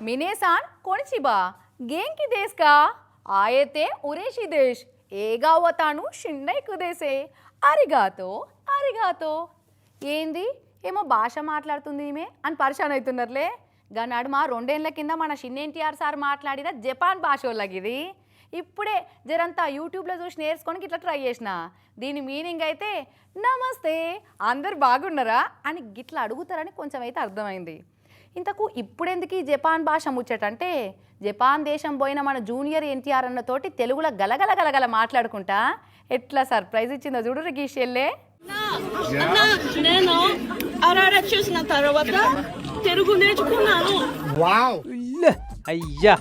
मिनेसान कोणची बा गेंकी देश का आये ते उरेशी देश ఏగా వతాను షిండైకు దేశే అరిగాతో అరిగాతో ఏంది ఏమో భాష మాట్లాడుతుంది ఈమె అని పరిశాన్ అవుతున్నారులే గా నడుమ రెండేళ్ల కింద మన షిన్ ఎన్టీఆర్ సార్ మాట్లాడిన జపాన్ భాష వాళ్ళకి ఇది ఇప్పుడే జరంతా యూట్యూబ్లో చూసి నేర్చుకొని ఇట్లా ట్రై చేసిన దీని మీనింగ్ అయితే నమస్తే అందరు బాగున్నారా అని గిట్లా అడుగుతారని కొంచెం అయితే అర్థమైంది ఇంతకు ఇప్పుడెందుకు ఈ జపాన్ భాష ముచ్చటంటే జపాన్ దేశం పోయిన మన జూనియర్ ఎన్టీఆర్ అన్నతోటి తెలుగులో గలగల గలగల మాట్లాడుకుంటా? ఎట్లా సర్ప్రైజ్ ఇచ్చిందో చూడు గీషెల్లే. అన్న నేను చూసిన తర్వాత తెలుగు నేర్చుకున్నాను. అయ్యా!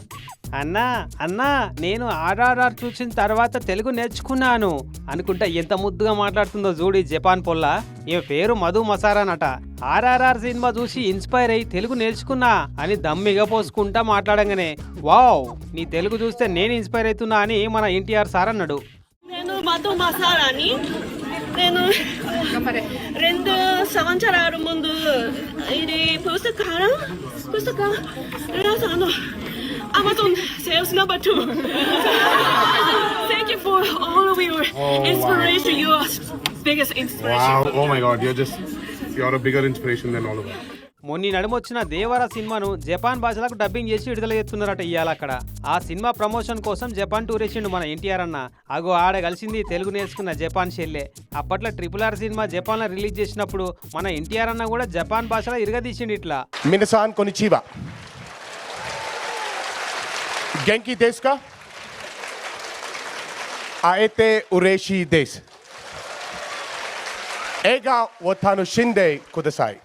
అన్నా అన్నా నేను ఆర్ఆర్ఆర్ చూసిన తర్వాత తెలుగు నేర్చుకున్నాను. అనుకుంటా ఎంత ముద్దుగా మాట్లాడుతుందో చూడు జపాన్ పొల్ల. ఈమె పేరు మధు మసారానట. ఆర్ఆర్ఆర్ సినిమా చూసి ఇన్స్పైర్ అయ్యి తెలుగు నేర్చుకున్నా అని దమ్మిగా పోసుకుంటా మాట్లాడంగానే వావ్ నీ తెలుగు చూస్తే నేను ఇన్స్పైర్ అవుతున్నా అని మన ఎన్టీఆర్ సార్ అన్నాడు. నేను మధు మసాలాని నేను రెండు సంవత్సరాల ముందు ఇది పుస్తకాలు పుస్తకం రాసాను Amazon sales number two thank you for all of your inspiration your biggest inspiration Wow. Oh my God. You're just, you're a bigger inspiration than all of us. మొన్న నడుమొచ్చిన దేవర సినిమాను జపాన్ భాషలకు డబ్బింగ్ చేసి విడుదల చేస్తున్నారట ఇవాళ అక్కడ ఆ సినిమా ప్రమోషన్ కోసం జపాన్ టూర్ వేసిండు మన ఎన్టీఆర్ అన్న అగో ఆడ కలిసింది తెలుగు నేర్చుకున్న జపాన్ షెల్లే అప్పట్లో ట్రిపుల్ ఆర్ సినిమా జపాన్లో రిలీజ్ చేసినప్పుడు మన ఎన్టీఆర్ అన్న కూడా జపాన్ భాషలో ఇరగదీసిండు ఇట్లా Minasan konnichiwa. Genki desu ka? Aete ureshi desu. Ega watanu shinde కుదసాయి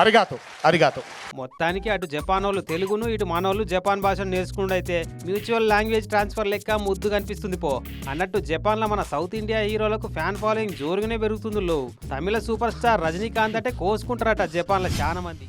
అరిగాతో అరిగాతో. మొత్తానికి అటు జపాన్ వాళ్ళు తెలుగును ఇటు మనోళ్ళు జపాన్ భాషను నేర్చుకుండా అయితే మ్యూచువల్ లాంగ్వేజ్ ట్రాన్స్ఫర్ లెక్క ముద్దు కనిపిస్తుంది పో. అన్నట్టు జపాన్లో మన సౌత్ ఇండియా హీరోలకు ఫ్యాన్ ఫాలోయింగ్ జోరుగానే పెరుగుతుంది లో తమిళ సూపర్ స్టార్ రజనీకాంత్ అంటే కోసుకుంటారట జపాన్లో చాలా మంది.